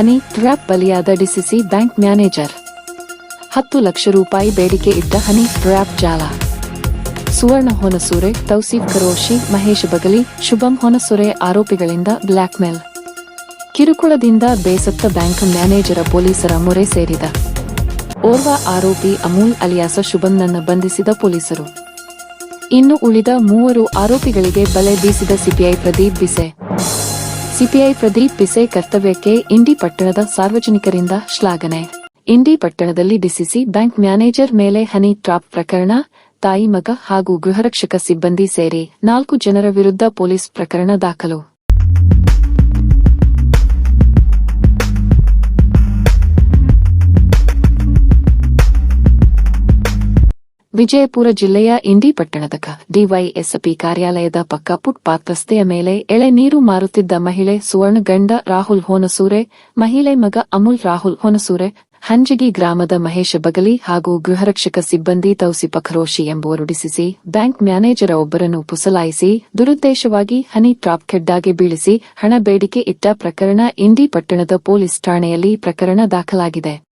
ಹನಿ trap ಬಲಿಯಾದ DCC bank manager. ಹತ್ತು ಲಕ್ಷ ರೂಪಾಯಿ ಬೇಡಿಕೆ ಇಟ್ಟ ಹನಿ ಟ್ರ್ಯಾಪ್ ಜಾಲ. ಸುವರ್ಣ ಹೊನಸೂರೆ, ತೌಸೀಫ್ ಕರೋಶಿ ಮಹೇಶ್ ಬಗಲಿ, ಶುಭಂ ಹೊನಸೂರೆ ಆರೋಪಿಗಳಿಂದ ಬ್ಲ್ಯಾಕ್ಮೇಲ್. ಕಿರುಕುಳದಿಂದ ಬೇಸತ್ತ ಬ್ಯಾಂಕ್ ಮ್ಯಾನೇಜರ ಪೊಲೀಸರ ಮೊರೆ ಸೇರಿದ. ಓರ್ವ ಆರೋಪಿ ಅಮೂಲ್ ಅಲಿಯಾಸ ಶುಭಂನನ್ನ ಬಂಧಿಸಿದ ಪೊಲೀಸರು. ಇನ್ನು ಉಳಿದ ಮೂವರು ಆರೋಪಿಗಳಿಗೆ ಬಲೆ ಬೀಸಿದ ಸಿಪಿಐ ಪ್ರದೀಪ್ ಬಿಸೆ. ಸಿಪಿಐ ಪ್ರದೀಪ್ ಪಿಸೆ ಕರ್ತವ್ಯಕ್ಕೆ ಇಂಡಿ ಪಟ್ಟಣದ ಸಾರ್ವಜನಿಕರಿಂದ ಶ್ಲಾಘನೆ. ಇಂಡಿ ಪಟ್ಟಣದಲ್ಲಿ ಡಿಸಿಸಿ ಬ್ಯಾಂಕ್ ಮ್ಯಾನೇಜರ್ ಮೇಲೆ ಹನಿ ಟ್ರಾಪ್ ಪ್ರಕರಣ, ತಾಯಿ ಮಗ ಹಾಗೂ ಗೃಹರಕ್ಷಕ ಸಿಬ್ಬಂದಿ ಸೇರಿ ನಾಲ್ಕು ಜನರ ವಿರುದ್ಧ ಪೊಲೀಸ್ ಪ್ರಕರಣ ದಾಖಲು. ವಿಜಯಪುರ ಜಿಲ್ಲೆಯ ಇಂಡಿ ಪಟ್ಟಣದ ಡಿವೈಎಸ್ಪಿ ಕಾರ್ಯಾಲಯದ ಪಕ್ಕ ಫುಟ್ಪಾತ್ ರಸ್ತೆಯ ಮೇಲೆ ಎಳೆ ನೀರು ಮಾರುತ್ತಿದ್ದ ಮಹಿಳೆ ಸುವರ್ಣ ಗಂಡ ರಾಹುಲ್ ಹೋನಸೂರೆ, ಮಹಿಳೆ ಮಗ ಅಮುಲ್ ರಾಹುಲ್ ಹೊನಸೂರೆ, ಹಂಜಗಿ ಗ್ರಾಮದ ಮಹೇಶ ಬಗಲಿ ಹಾಗೂ ಗೃಹರಕ್ಷಕ ಸಿಬ್ಬಂದಿ ತೌಸಿಫ ಖರೋಶಿ ಎಂಬುವರು ಡಿಸಿಸಿ, ಬ್ಯಾಂಕ್ ಮ್ಯಾನೇಜರ ಒಬ್ಬರನ್ನು ಪುಸಲಾಯಿಸಿ, ದುರುದ್ದೇಶವಾಗಿ ಹನಿ ಟ್ರಾಪ್ ಖೆಡ್ಡಾಗೆ ಬೀಳಿಸಿ ಹಣ ಬೇಡಿಕೆ ಇಟ್ಟ ಪ್ರಕರಣ ಇಂಡಿ ಪಟ್ಟಣದ ಪೊಲೀಸ್ ಠಾಣೆಯಲ್ಲಿ ಪ್ರಕರಣ ದಾಖಲಾಗಿದೆ.